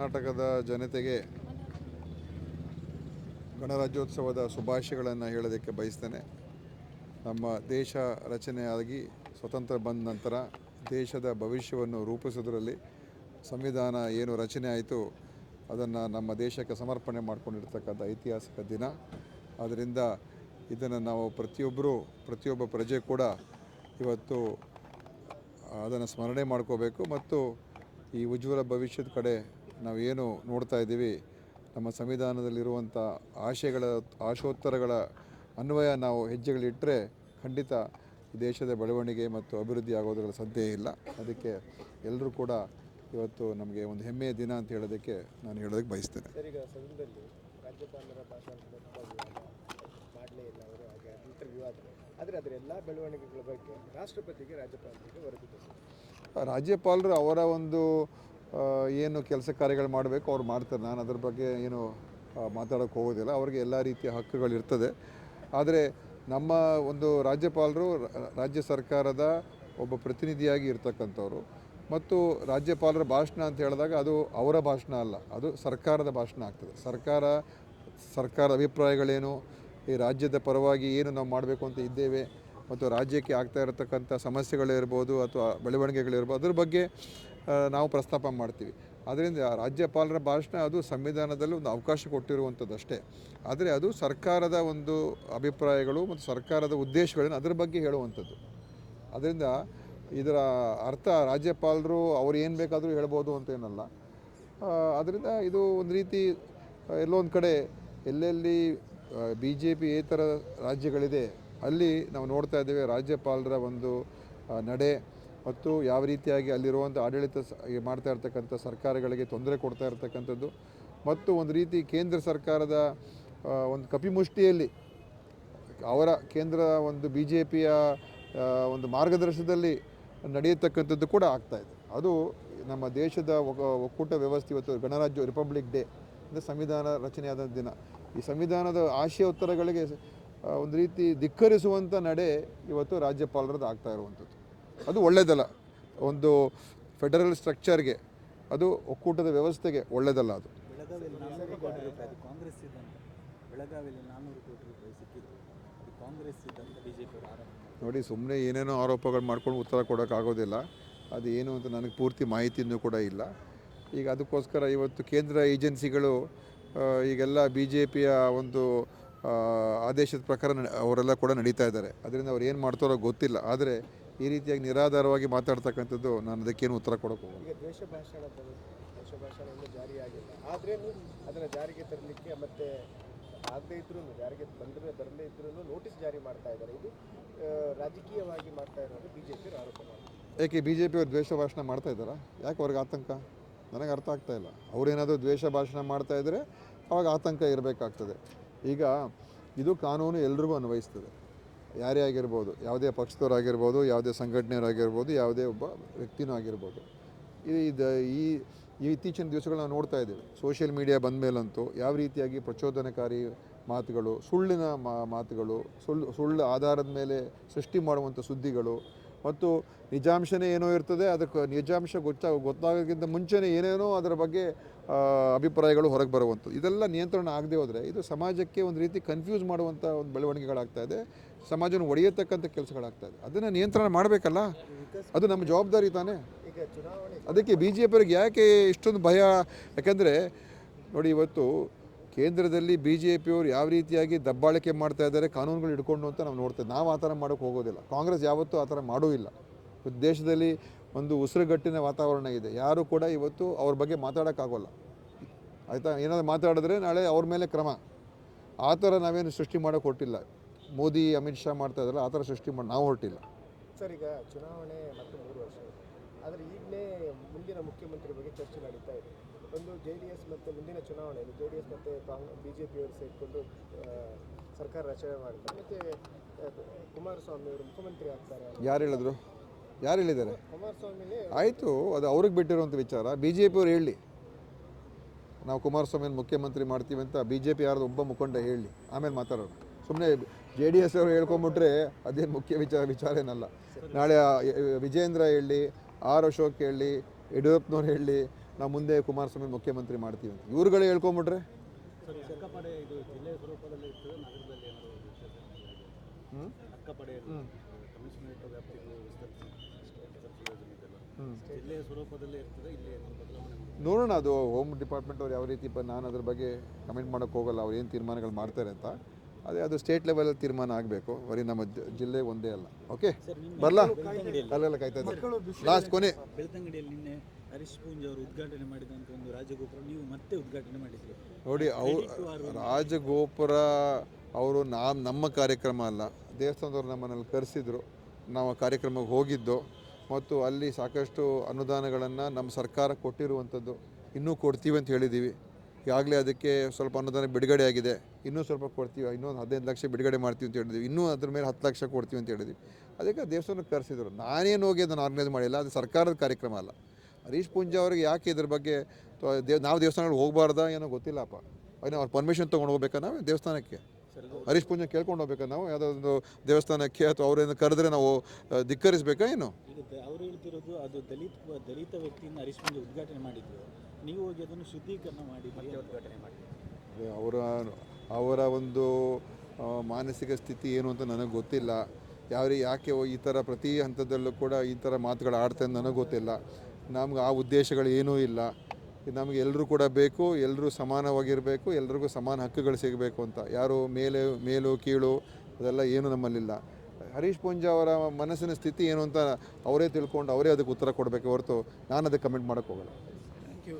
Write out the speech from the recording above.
ಕರ್ನಾಟಕದ ಜನತೆಗೆ ಗಣರಾಜ್ಯೋತ್ಸವದ ಶುಭಾಶಯಗಳನ್ನು ಹೇಳೋದಕ್ಕೆ ಬಯಸ್ತೇನೆ. ನಮ್ಮ ದೇಶ ರಚನೆಯಾಗಿ ಸ್ವತಂತ್ರ ಬಂದ ನಂತರ ದೇಶದ ಭವಿಷ್ಯವನ್ನು ರೂಪಿಸೋದ್ರಲ್ಲಿ ಸಂವಿಧಾನ ಏನು ರಚನೆ ಆಯಿತು, ಅದನ್ನು ನಮ್ಮ ದೇಶಕ್ಕೆ ಸಮರ್ಪಣೆ ಮಾಡಿಕೊಂಡಿರ್ತಕ್ಕಂಥ ಐತಿಹಾಸಿಕ ದಿನ. ಆದ್ದರಿಂದ ಇದನ್ನು ನಾವು ಪ್ರತಿಯೊಬ್ಬರೂ ಪ್ರತಿಯೊಬ್ಬ ಪ್ರಜೆ ಕೂಡ ಇವತ್ತು ಅದನ್ನು ಸ್ಮರಣೆ ಮಾಡ್ಕೋಬೇಕು. ಮತ್ತು ಈ ಉಜ್ವಲ ಭವಿಷ್ಯದ ಕಡೆ ನಾವೇನು ನೋಡ್ತಾ ಇದ್ದೀವಿ ನಮ್ಮ ಸಂವಿಧಾನದಲ್ಲಿರುವಂಥ ಆಶಯಗಳ ಆಶೋತ್ತರಗಳ ಅನ್ವಯ ನಾವು ಹೆಜ್ಜೆಗಳಿಟ್ಟರೆ ಖಂಡಿತ ದೇಶದ ಬೆಳವಣಿಗೆ ಮತ್ತು ಅಭಿವೃದ್ಧಿ ಆಗೋದ್ರಲ್ಲಿ ಸಂದೇಹ ಇಲ್ಲ. ಅದಕ್ಕೆ ಎಲ್ಲರೂ ಕೂಡ ಇವತ್ತು ನಮಗೆ ಒಂದು ಹೆಮ್ಮೆಯ ದಿನ ಅಂತ ಹೇಳೋದಕ್ಕೆ ನಾನು ಹೇಳೋದಕ್ಕೆ ಬಯಸ್ತೇನೆ. ರಾಜ್ಯಪಾಲರ ಭಾಷಣ ತುಂಬ ಮಾಡಲೇ ಇಲ್ಲ ಅವರು ಹಾಗೆ ನಂತರ ವಿವಾದ ಆದರೆ ಅದರ ಎಲ್ಲ ಬೆಳವಣಿಗೆಗಳ ಬಗ್ಗೆ ರಾಷ್ಟ್ರಪತಿಗೆ ರಾಜ್ಯಪಾಲರಿಗೆ ವರದಿ ಸರ್ ರಾಜ್ಯಪಾಲರು ಅವರ ಒಂದು ಏನು ಕೆಲಸ ಕಾರ್ಯಗಳು ಮಾಡಬೇಕು, ಅವ್ರು ಮಾಡ್ತಾರೆ. ನಾನು ಅದ್ರ ಬಗ್ಗೆ ಏನು ಮಾತಾಡೋಕ್ಕೆ ಹೋಗೋದಿಲ್ಲ. ಅವ್ರಿಗೆ ಎಲ್ಲ ರೀತಿಯ ಹಕ್ಕುಗಳಿರ್ತದೆ ಆದರೆ ನಮ್ಮ ಒಂದು ರಾಜ್ಯಪಾಲರು ರಾಜ್ಯ ಸರ್ಕಾರದ ಒಬ್ಬ ಪ್ರತಿನಿಧಿಯಾಗಿ ಇರ್ತಕ್ಕಂಥವ್ರು. ಮತ್ತು ರಾಜ್ಯಪಾಲರ ಭಾಷಣ ಅಂತ ಹೇಳಿದಾಗ ಅದು ಅವರ ಭಾಷಣ ಅಲ್ಲ, ಅದು ಸರ್ಕಾರದ ಭಾಷಣ ಆಗ್ತದೆ. ಸರ್ಕಾರ, ಸರ್ಕಾರದ ಅಭಿಪ್ರಾಯಗಳೇನು, ಈ ರಾಜ್ಯದ ಪರವಾಗಿ ಏನು ನಾವು ಮಾಡಬೇಕು ಅಂತ ಇದ್ದೇವೆ, ಮತ್ತು ರಾಜ್ಯಕ್ಕೆ ಆಗ್ತಾ ಇರತಕ್ಕಂಥ ಸಮಸ್ಯೆಗಳಿರ್ಬೋದು ಅಥವಾ ಬೆಳವಣಿಗೆಗಳಿರ್ಬೋದು, ಅದ್ರ ಬಗ್ಗೆ ನಾವು ಪ್ರಸ್ತಾಪ ಮಾಡ್ತೀವಿ. ಅದರಿಂದ ರಾಜ್ಯಪಾಲರ ಭಾಷಣ ಅದು ಸಂವಿಧಾನದಲ್ಲಿ ಒಂದು ಅವಕಾಶ ಕೊಟ್ಟಿರುವಂಥದ್ದು ಅಷ್ಟೇ ಆದರೆ ಅದು ಸರ್ಕಾರದ ಒಂದು ಅಭಿಪ್ರಾಯಗಳು ಮತ್ತು ಸರ್ಕಾರದ ಉದ್ದೇಶಗಳನ್ನು ಅದರ ಬಗ್ಗೆ ಹೇಳುವಂಥದ್ದು. ಅದರಿಂದ ಇದರ ಅರ್ಥ ರಾಜ್ಯಪಾಲರು ಅವ್ರು ಏನು ಬೇಕಾದರೂ ಹೇಳ್ಬೋದು ಅಂತ ಏನಲ್ಲ. ಅದರಿಂದ ಇದು ಒಂದು ರೀತಿ ಆ, ಎಲ್ಲೋ ಒಂದು ಕಡೆ ಎಲ್ಲೆಲ್ಲಿ ಬಿ ಜೆ ಪಿ ಏತರ ರಾಜ್ಯಗಳಿದೆ ಅಲ್ಲಿ ನಾವು ನೋಡ್ತಾ ಇದ್ದೇವೆ ರಾಜ್ಯಪಾಲರ ಒಂದು ನಡೆ ಮತ್ತು ಯಾವ ರೀತಿಯಾಗಿ ಅಲ್ಲಿರುವಂಥ ಆಡಳಿತ ಮಾಡ್ತಾ ಇರ್ತಕ್ಕಂಥ ಸರ್ಕಾರಗಳಿಗೆ ತೊಂದರೆ ಕೊಡ್ತಾ ಇರ್ತಕ್ಕಂಥದ್ದು ಮತ್ತು ಒಂದು ರೀತಿ ಕೇಂದ್ರ ಸರ್ಕಾರದ ಒಂದು ಕಪಿಮುಷ್ಟಿಯಲ್ಲಿ ಅವರ ಕೇಂದ್ರ ಒಂದು ಬಿ ಜೆ ಪಿಯ ಒಂದು ಮಾರ್ಗದರ್ಶನದಲ್ಲಿ ನಡೆಯತಕ್ಕಂಥದ್ದು ಕೂಡ ಆಗ್ತಾ ಇದೆ. ಅದು ನಮ್ಮ ದೇಶದ ಒಕ್ಕೂಟ ವ್ಯವಸ್ಥೆ ಇವತ್ತು ಗಣರಾಜ್ಯ ರಿಪಬ್ಲಿಕ್ ಡೇ ಅಂದರೆ ಸಂವಿಧಾನ ರಚನೆಯಾದ ದಿನ. ಈ ಸಂವಿಧಾನದ ಆಶಯ ಉತ್ತರಗಳಿಗೆ ಒಂದು ರೀತಿ ಧಿಕ್ಕರಿಸುವಂಥ ನಡೆ ಇವತ್ತು ರಾಜ್ಯಪಾಲರದ್ದು ಆಗ್ತಾ ಇರುವಂಥದ್ದು. ಅದು ಒಳ್ಳೆಯದಲ್ಲ ಒಂದು ಫೆಡರಲ್ ಸ್ಟ್ರಕ್ಚರ್ಗೆ ಅದು ಒಕ್ಕೂಟದ ವ್ಯವಸ್ಥೆಗೆ ಒಳ್ಳೆಯದಲ್ಲ ಅದು. ನೋಡಿ ಸುಮ್ಮನೆ ಏನೇನೋ ಆರೋಪಗಳು ಮಾಡ್ಕೊಂಡು ಉತ್ತರ ಕೊಡೋಕ್ಕಾಗೋದಿಲ್ಲ ಅದು ಏನು ಅಂತ ನನಗೆ ಪೂರ್ತಿ ಮಾಹಿತಿಯೂ ಕೂಡ ಇಲ್ಲ. ಈಗ ಅದಕ್ಕೋಸ್ಕರ ಇವತ್ತು ಕೇಂದ್ರ ಏಜೆನ್ಸಿಗಳು ಈಗೆಲ್ಲ ಬಿ ಜೆ ಪಿಯ ಒಂದು ಆದೇಶದ ಪ್ರಕಾರ ಅವರೆಲ್ಲ ಕೂಡ ನಡೀತಾ ಇದ್ದಾರೆ. ಅದರಿಂದ ಅವ್ರು ಏನು ಮಾಡ್ತಾರೋ ಗೊತ್ತಿಲ್ಲ. ಆದರೆ ಈ ರೀತಿಯಾಗಿ ನಿರಾಧಾರವಾಗಿ ಮಾತಾಡ್ತಕ್ಕಂಥದ್ದು ನಾನು ಅದಕ್ಕೇನು ಉತ್ತರ ಕೊಡೋಕೆ ಹೋಗಲ್ಲ. ದ್ವೇಷ ಭಾಷಣ ದ್ವೇಷ ಭಾಷಣ ಇನ್ನೂ ಜಾರಿಯಾಗಿಲ್ಲ ಆದ್ರೇನು ಅದನ್ನು ಜಾರಿಗೆ ತರಲಿಕ್ಕೆ ಮತ್ತೆ ಆಗದೇ ಇದ್ರೂ ಜಾರಿಗೆ ಬಂದರೆ ಬರದೇ ಇದ್ರೂ ನೋಟಿಸ್ ಜಾರಿ ಮಾಡ್ತಾ ಇದ್ದಾರೆ. ಇದು ರಾಜಕೀಯವಾಗಿ ಮಾಡ್ತಾ ಇರೋದು ಬಿ ಜೆ ಪಿ ಆರೋಪ ಮಾಡ್ತಾರೆ ಏಕೆ ಬಿ ಜೆ ಪಿಯವ್ರು ದ್ವೇಷ ಭಾಷಣ ಮಾಡ್ತಾ ಇದ್ದಾರಾ? ಯಾಕೆ ಅವ್ರಿಗೆ ಆತಂಕ? ನನಗೆ ಅರ್ಥ ಆಗ್ತಾ ಇಲ್ಲ. ಅವರೇನಾದರೂ ದ್ವೇಷ ಭಾಷಣ ಮಾಡ್ತಾ ಇದ್ದರೆ ಅವಾಗ ಆತಂಕ ಇರಬೇಕಾಗ್ತದೆ. ಈಗ ಇದು ಕಾನೂನು ಎಲ್ರಿಗೂ ಅನ್ವಯಿಸ್ತದೆ. ಯಾರೇ ಆಗಿರ್ಬೋದು, ಯಾವುದೇ ಪಕ್ಷದವರಾಗಿರ್ಬೋದು ಯಾವುದೇ ಸಂಘಟನೆಯವರಾಗಿರ್ಬೋದು ಯಾವುದೇ ಒಬ್ಬ ವ್ಯಕ್ತಿನೂ ಆಗಿರ್ಬೋದು. ಇದು ಈ ಈ ಇತ್ತೀಚಿನ ದಿವಸಗಳು ನೋಡ್ತಾ ಇದ್ದೇವೆ. ಸೋಷಿಯಲ್ ಮೀಡಿಯಾ ಬಂದ ಮೇಲಂತೂ ಯಾವ ರೀತಿಯಾಗಿ ಪ್ರಚೋದನಕಾರಿ ಮಾತುಗಳು, ಸುಳ್ಳಿನ ಮಾತುಗಳು, ಸುಳ್ಳು ಸುಳ್ಳು ಆಧಾರದ ಮೇಲೆ ಸೃಷ್ಟಿ ಮಾಡುವಂಥ ಸುದ್ದಿಗಳು, ಮತ್ತು ನಿಜಾಂಶನೇ ಏನೋ ಇರ್ತದೆ, ಅದಕ್ಕೆ ನಿಜಾಂಶ ಗೊತ್ತಾಗ, ಗೊತ್ತಾಗೋಕ್ಕಿಂತ ಮುಂಚೆನೇ ಏನೇನೋ ಅದರ ಬಗ್ಗೆ ಅಭಿಪ್ರಾಯಗಳು ಹೊರಗೆ ಬರುವಂಥದ್ದು. ಇದೆಲ್ಲ ನಿಯಂತ್ರಣ ಆಗದೆ ಹೋದರೆ ಇದು ಸಮಾಜಕ್ಕೆ ಒಂದು ರೀತಿ ಕನ್ಫ್ಯೂಸ್ ಮಾಡುವಂಥ ಒಂದು ಬೆಳವಣಿಗೆಗಳಾಗ್ತಾ ಇದೆ. ಸಮಾಜವನ್ನು ಒಡೆಯತಕ್ಕಂಥ ಕೆಲಸಗಳಾಗ್ತಾ ಇದೆ. ಅದನ್ನು ನಿಯಂತ್ರಣ ಮಾಡಬೇಕಲ್ಲ? ಅದು ನಮ್ಮ ಜವಾಬ್ದಾರಿ ತಾನೇ? ಅದಕ್ಕೆ ಬಿ ಜೆ ಪಿಯವ್ರಿಗೆ ಯಾಕೆ ಇಷ್ಟೊಂದು ಭಯ? ಯಾಕಂದರೆ ನೋಡಿ ಇವತ್ತು ಕೇಂದ್ರದಲ್ಲಿ ಬಿ ಜೆ ಪಿಯವರು ಯಾವ ರೀತಿಯಾಗಿ ದಬ್ಬಾಳಿಕೆ ಮಾಡ್ತಾ ಇದ್ದಾರೆ, ಕಾನೂನುಗಳು ಹಿಡ್ಕೊಂಡು ಅಂತ ನಾವು ನೋಡ್ತೇವೆ ನಾವು ಆ ಥರ ಮಾಡೋಕ್ಕೆ ಹೋಗೋದಿಲ್ಲ. ಕಾಂಗ್ರೆಸ್ ಯಾವತ್ತೂ ಆ ಥರ ಮಾಡೂ ಇಲ್ಲ ದೇಶದಲ್ಲಿ ಒಂದು ಉಸಿರುಗಟ್ಟಿನ ವಾತಾವರಣ ಇದೆ. ಯಾರು ಕೂಡ ಇವತ್ತು ಅವ್ರ ಬಗ್ಗೆ ಮಾತಾಡೋಕ್ಕಾಗೋಲ್ಲ. ಆಯಿತಾ? ಏನಾದರೂ ಮಾತಾಡಿದ್ರೆ ನಾಳೆ ಅವ್ರ ಮೇಲೆ ಕ್ರಮ. ಆ ಥರ ನಾವೇನು ಸೃಷ್ಟಿ ಮಾಡೋಕೆ ಹೊರಟಿಲ್ಲ. ಮೋದಿ ಅಮಿತ್ ಶಾ ಮಾಡ್ತಾ ಇದ್ರಲ್ಲ ಆ ಥರ ಸೃಷ್ಟಿ ಮಾಡಿ ನಾವು ಹೊರಟಿಲ್ಲ. ಸರ್ ಈಗ ಚುನಾವಣೆ ಮತ್ತು ಮೂರು ವರ್ಷ. ಆದರೆ ಈಗಲೇ ಮುಂದಿನ ಮುಖ್ಯಮಂತ್ರಿ ಬಗ್ಗೆ ಚರ್ಚೆ ನಡೀತಾ ಇದೆ. ಒಂದು ಜೆ ಡಿ ಎಸ್ ಮತ್ತು ಮುಂದಿನ ಚುನಾವಣೆಯಲ್ಲಿ ಜೆ ಡಿ ಎಸ್ ಮತ್ತು ಕಾಂಗ್ರೆಸ್ ಬಿ ಜೆ ಪಿಯವರು ಸೇರಿಕೊಂಡು ಸರ್ಕಾರ ರಚನೆ ಮಾಡ್ತಾರೆ. ಮತ್ತು ಕುಮಾರಸ್ವಾಮಿ ಅವರು ಮುಖ್ಯಮಂತ್ರಿ ಆಗ್ತಾರೆ ಯಾರು ಹೇಳಿದ್ರು? ಯಾರು ಹೇಳಿದ್ದಾರೆ? ಆಯಿತು ಅದು ಅವ್ರಿಗೆ ಬಿಟ್ಟಿರುವಂಥ ವಿಚಾರ. ಬಿ ಜೆ ಪಿಯವ್ರು ಹೇಳಿ. ನಾವು ಕುಮಾರಸ್ವಾಮಿಯನ್ನು ಮುಖ್ಯಮಂತ್ರಿ ಮಾಡ್ತೀವಿ ಅಂತ ಬಿ ಜೆ ಪಿ ಯಾರ್ದು ಒಬ್ಬ ಮುಖಂಡ ಹೇಳಿ ಆಮೇಲೆ ಮಾತಾಡೋಣ. ಸುಮ್ಮನೆ ಜೆ ಡಿ ಎಸ್ ಅವರು ಹೇಳ್ಕೊಂಬಿಟ್ರೆ ಅದೇನು ಮುಖ್ಯ ವಿಚಾರ ವಿಚಾರ ಏನಲ್ಲ ನಾಳೆ ವಿಜೇಂದ್ರ ಹೇಳಿ ಆರ್ ಅಶೋಕ್ ಹೇಳಿ ಯಡಿಯೂರಪ್ಪನವ್ರು ಹೇಳಿ ನಾವು ಮುಂದೆ ಕುಮಾರಸ್ವಾಮಿ ಮುಖ್ಯಮಂತ್ರಿ ಮಾಡ್ತೀವಿ ಅಂತ. ಇವ್ರುಗಳೇ ಹೇಳ್ಕೊಂಬಿಟ್ರೆ? ಹ್ಞೂ ಅಕ್ಕಪಡೆ ಕಮಿಷನರೇಟ್ ವಿಸ್ತರಿಸಿ ಜಿಲ್ಲೆಯ ಸ್ವರೂಪದಲ್ಲೇ ಇರ್ತದೆ ಇಲ್ಲಿ ಬದಲಾವಣೆ ನೋಡೋಣ ಅದು ಹೋಮ್ ಡಿಪಾರ್ಟ್ಮೆಂಟ್ ಅವ್ರು ಯಾವ ರೀತಿ ನಾನು ಅದ್ರ ಬಗ್ಗೆ ಕಮೆಂಟ್ ಮಾಡೋಕೆ ಹೋಗಲ್ಲ ಅವ್ರು ಏನು ತೀರ್ಮಾನಗಳು ಮಾಡ್ತಾರೆ ಅಂತ. ಅದೇ ಅದು ಸ್ಟೇಟ್ ಲೆವೆಲಲ್ಲಿ ತೀರ್ಮಾನ ಆಗಬೇಕು ಬರೀ ನಮ್ಮ ಜಿಲ್ಲೆ ಒಂದೇ ಅಲ್ಲ. ಓಕೆ ಬರಲ್ಲ ಅಲ್ಲೆಲ್ಲ ಕಾಯ್ತಾ ಇದ್ದಾರೆ ಲಾಸ್ಟ್ ಕೊನೆ. ಬೆಳ್ತಂಗಡಿಯಲ್ಲಿ ನಿನ್ನೆ ಹರೀಶ್ ಪೂಂಜ್ ಅವರು ಉದ್ಘಾಟನೆ ಮಾಡಿದಂಥ ಒಂದು ರಾಜಗೋಪುರ ನೀವು ಮತ್ತೆ ಉದ್ಘಾಟನೆ ಮಾಡಿದ್ರಿ. ನೋಡಿ ಅವ್ರು ರಾಜಗೋಪುರ ಅವರು ನಾ ನಮ್ಮ ಕಾರ್ಯಕ್ರಮ ಅಲ್ಲ. ದೇವಸ್ಥಾನದವ್ರು ನಮ್ಮನ್ನಲ್ಲಿ ಕರೆಸಿದ್ರು. ನಾವು ಕಾರ್ಯಕ್ರಮಕ್ಕೆ ಹೋಗಿದ್ದು ಮತ್ತು ಅಲ್ಲಿ ಸಾಕಷ್ಟು ಅನುದಾನಗಳನ್ನು ನಮ್ಮ ಸರ್ಕಾರ ಕೊಟ್ಟಿರುವಂಥದ್ದು ಇನ್ನೂ ಕೊಡ್ತೀವಿ ಅಂತ ಹೇಳಿದ್ದೀವಿ. ಈಗಾಗಲೇ ಅದಕ್ಕೆ ಸ್ವಲ್ಪ ಅನುದಾನ ಬಿಡುಗಡೆ ಆಗಿದೆ. ಇನ್ನೂ ಸ್ವಲ್ಪ ಕೊಡ್ತೀವಿ. ಇನ್ನೊಂದು ಹದಿನೈದು ಲಕ್ಷ ಬಿಡುಗಡೆ ಮಾಡ್ತೀವಿ ಅಂತ ಹೇಳಿದ್ವಿ ಇನ್ನೂ ಅದ್ರ ಮೇಲೆ ಹತ್ತು ಲಕ್ಷ ಕೊಡ್ತೀವಿ ಅಂತ ಹೇಳಿದ್ವಿ ಅದಕ್ಕೆ ದೇವಸ್ಥಾನಕ್ಕೆ ಕರೆಸಿದ್ರು. ನಾನೇನು ಹೋಗಿ ಅದನ್ನು ಆರ್ಗನೈಸ್ ಮಾಡಿಲ್ಲ. ಅದು ಸರ್ಕಾರದ ಕಾರ್ಯಕ್ರಮ ಅಲ್ಲ. ಹರೀಶ್ ಪೂಂಜಾ ಅವ್ರಿಗೆ ಯಾಕೆ ಇದ್ರ ಬಗ್ಗೆ ನಾವು ದೇವಸ್ಥಾನಗಳಿಗೆ ಹೋಗಬಾರ್ದಾ ಏನೋ ಗೊತ್ತಿಲ್ಲಪ್ಪ. ಏನೋ ಅವ್ರು ಪರ್ಮಿಷನ್ ತೊಗೊಂಡು ಹೋಗ್ಬೇಕಾ ನಾವು ದೇವಸ್ಥಾನಕ್ಕೆ? ಹರೀಶ್ ಪೂಜೆ ಕೇಳ್ಕೊಂಡು ಹೋಗ್ಬೇಕಾ ನಾವು? ಯಾವುದೋ ಒಂದು ದೇವಸ್ಥಾನಕ್ಕೆ ಅಥವಾ ಅವ್ರೇನು ಕರೆದ್ರೆ ನಾವು ಧಿಕ್ಕರಿಸಬೇಕಾ ಏನು? ಅವ್ರು ಹೇಳ್ತಿರೋದು ಅದು ದಲಿತ ದಲಿತ ವ್ಯಕ್ತಿಯಿಂದ ಹರೀಶ್ ಪೂಜೆ ಉದ್ಘಾಟನೆ ಮಾಡಿದ್ರು ನೀವು ಹೋಗಿ ಅದನ್ನು ಶುದ್ಧೀಕರಣ ಮಾಡಿ. ಉದ್ಘಾಟನೆ ಮಾಡಿ. ಅವರ ಅವರ ಒಂದು ಮಾನಸಿಕ ಸ್ಥಿತಿ ಏನು ಅಂತ ನನಗೆ ಗೊತ್ತಿಲ್ಲ. ಯಾವ ರೀ- ಯಾಕೆ ಈ ಥರ ಪ್ರತಿ ಹಂತದಲ್ಲೂ ಕೂಡ ಈ ಥರ ಮಾತುಗಳು ಆಡ್ತಾರೆ ನನಗೆ ಗೊತ್ತಿಲ್ಲ. ನಮ್ಗೆ ಆ ಉದ್ದೇಶಗಳು ಏನೂ ಇಲ್ಲ. ನಮಗೆ ಎಲ್ಲರೂ ಕೂಡ ಬೇಕು ಎಲ್ಲರೂ ಸಮಾನವಾಗಿರಬೇಕು, ಎಲ್ರಿಗೂ ಸಮಾನ ಹಕ್ಕುಗಳು ಸಿಗಬೇಕು ಅಂತ. ಯಾರು ಮೇಲೆ, ಮೇಲು, ಕೀಳು, ಅದೆಲ್ಲ ಏನು ನಮ್ಮಲ್ಲಿಲ್ಲ. ಹರೀಶ್ ಪೂಂಜಾ ಅವರ ಮನಸ್ಸಿನ ಸ್ಥಿತಿ ಏನು ಅಂತ ಅವರೇ ತಿಳ್ಕೊಂಡು ಅವರೇ ಅದಕ್ಕೆ ಉತ್ತರ ಕೊಡಬೇಕು ಹೊರತು ನಾನು ಅದಕ್ಕೆ ಕಮೆಂಟ್ ಮಾಡೋಕ್ಕೆ ಹೋಗಲ್ಲ. Thank you